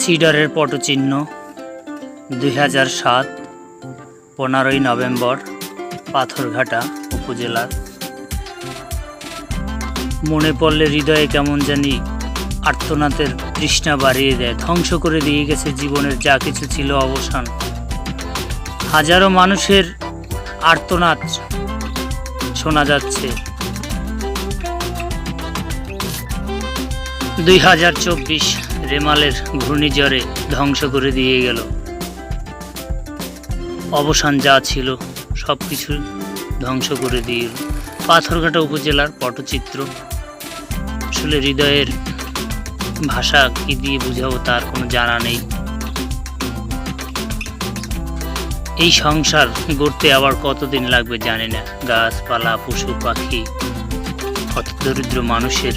সিডারের পটচিহ্ন, দুই হাজার সাত, পনেরোই নভেম্বর, পাথরঘাটা উপজেলার। মনে পড়লে হৃদয়ে কেমন জানি আর্তনাথের তৃষ্ণা বাড়িয়ে দেয়, ধ্বংস করে দিয়ে গেছে জীবনের যা কিছু ছিল অবসান। হাজারো মানুষের আর্তনাদ শোনা যাচ্ছে। দুই হাজার চব্বিশ রেমালের ঘূর্ণিঝড়ে ধ্বংস করে দিয়ে গেল। অবসান যা ছিল সব কিছু ধ্বংস করে দিয়ে পাথরঘাটা উপজেলার পটচিত্র। আসলে হৃদয়ের ভাষা কি দিয়ে বুঝাবো তার কোনো জানা নেই। এই সংসার গড়তে আবার কতদিন লাগবে জানি না। গাছপালা, পশু, পাখি কত দরিদ্র মানুষের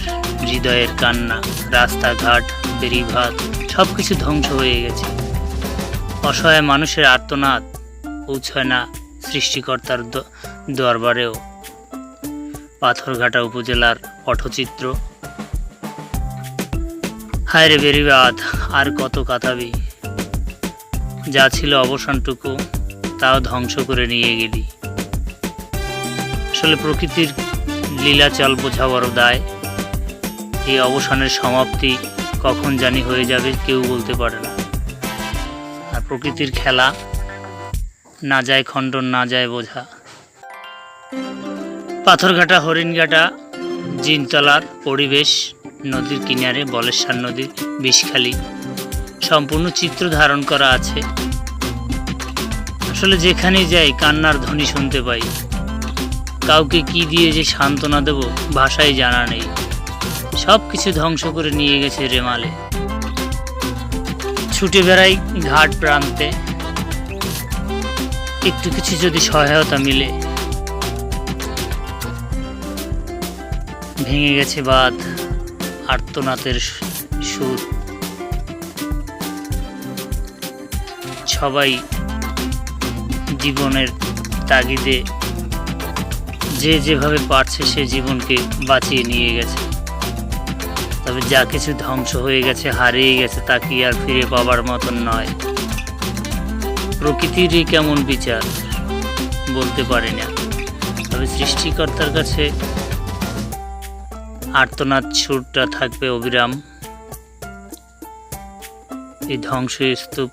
হৃদয়ের কান্না, রাস্তাঘাট বেরিভাত সব কিছু ধ্বংস হয়ে গেছে। অসহায় মানুষের আর্তনাদ পৌঁছয় না সৃষ্টিকর্তার দরবারেও। পাথরঘাটা উপজেলার পটচিত্র হায় রে বেরিবাদ, আর কত কাতাবি। যা ছিল অবসানটুকু, তাও ধ্বংস করে নিয়ে গেলি। আসলে প্রকৃতির লীলাচল বোঝা বড় দায়। এই অবসানের সমাপ্তি কখন জানি হয়ে যাবে, কেউ বলতে পারে না। আর প্রকৃতির খেলা, না যায় খণ্ডন না যায় বোঝা। পাথরঘাটা, হরিণঘাটা, জিনতলার পরিবেশ, নদীর কিনারে, বলেশ্বর নদীর বিষখালি, সম্পূর্ণ চিত্র ধারণ করা আছে। আসলে যেখানে যাই, কান্নার ধ্বনি শুনতে পাই। কাউকে কি দিয়ে যে সান্ত্বনা দেব, ভাষায় জানা নেই। সব কিছু ধ্বংস করে নিয়ে গেছে রেমালে। ছুটে বেড়াই ঘাট প্রান্তে। একটু কিছু যদি সহায়তা মিলে। ভেঙে গেছে বাঁধ আর্তনাথের সুর। সবাই জীবনের তাগিদে যে যেভাবে পারছে সে জীবনকে বাঁচিয়ে নিয়ে গেছে। তবে যা কিছু ধ্বংস হয়ে গেছে, হারিয়ে গেছে, তা কি আর ফিরে পাবার মতন নয়। প্রকৃতিরই কেমন বিচার, বলতে পারি না। তবে সৃষ্টিকর্তার কাছে আর্তনাদ সুরটা থাকবে অবিরাম। এই ধ্বংস স্তূপ